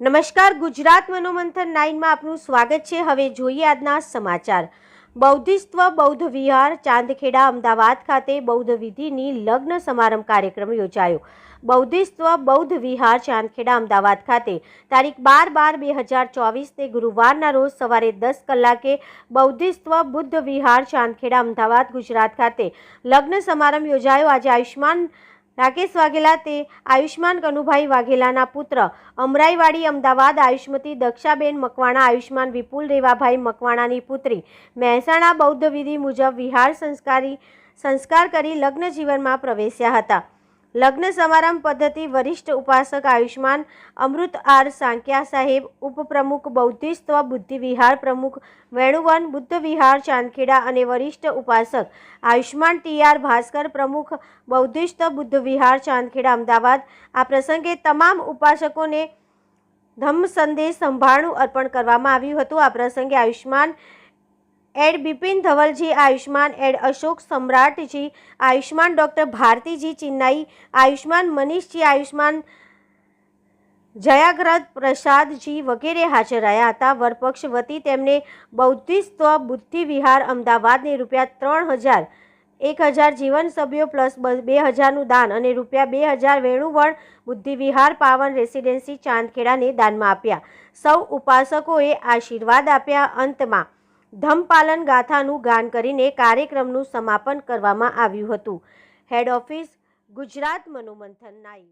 નમસ્કાર, ગુજરાત મનોમંથન નાઇનમાં આપનું સ્વાગત છે. હવે જોઈએ આજના સમાચાર. બૌદ્ધિસ્ત્વ, બૌદ્ધ વિહાર, ચાંદખેડા, અમદાવાદ ખાતે બૌદ્ધ વિધિની લગ્ન સમારંભ કાર્યક્રમ યોજાયો. બૌદ્ધિસ્ત્વ, બૌદ્ધ વિહાર, ચાંદખેડા, અમદાવાદ ખાતે તારીખ બાર બાર બે હજાર ચોવીસને ગુરુવારના રોજ સવારે દસ કલાકે બૌદ્ધિસ્ત્વ, બુદ્ધ વિહાર, ચાંદખેડા, અમદાવાદ, ગુજરાત ખાતે લગ્ન સમારંભ યોજાયો. આજે આયુષ્માન રાકેશ વાઘેલા તે આયુષ્માન કનુભાઈ વાઘેલાના પુત્ર. અમરાઈવાડી, અમદાવાદ આયુષ્મતી દક્ષાબેન મકવાણા આયુષ્માન વિપુલ રેવાભાઈ મકવાણાની પુત્રી. મહેસાણા બૌદ્ધ વિધિ મુજબ વિહાર સંસ્કારી, સંસ્કાર કરી લગ્ન જીવનમાં પ્રવેશ્યા હતા. લગ્ન સમારંભ પદ્ધતિ વરિષ્ઠ ઉપાસક આયુષ્માન અમૃત આર સાંક્યા સાહેબ, ઉપપ્રમુખ બૌદ્ધિસ્ત્વ બુદ્ધિ વિહાર પ્રમુખ વેણુવન બુદ્ધ વિહાર ચાંદખેડા અને વરિષ્ઠ ઉપાસક આયુષ્માન ટી આર ભાસ્કર પ્રમુખ બૌદ્ધિસ્ત બુદ્ધ વિહાર ચાંદખેડા, અમદાવાદ. આ પ્રસંગે તમામ ઉપાસકોને ધમ્મ સંદેશ સંભાળનું અર્પણ કરવામાં આવ્યું હતું. આ પ્રસંગે આયુષ્માન એડ બિપિન ધવલજી, આયુષ્માન એડ અશોક સમ્રાટજી, આયુષ્માન ડૉક્ટર ભારતીજી ચિન્નાઈ, આયુષ્માન મનીષજી, આયુષ્માન જયાગ્રત પ્રસાદજી વગેરે હાજર રહ્યા હતા. વરપક્ષ વતી તેમને બૌદ્ધિસ્ત્વ બુદ્ધિ વિહાર અમદાવાદને રૂપિયા ત્રણ હજાર, એક હજાર જીવન સભ્યો પ્લસ બે હજારનું દાન અને રૂપિયા બે હજાર વેણુવણ બુદ્ધિવિહાર પાવન રેસિડેન્સી ચાંદખેડાને દાનમાં આપ્યા. સૌ ઉપાસકોએ આશીર્વાદ આપ્યા અંતમાં ધમપાલન ગાથાનું ગાન કરીને કાર્યક્રમનું સમાપન કરવામાં આવ્યું હતું. હેડ ઓફિસ ગુજરાત મનોમંથન નાઈ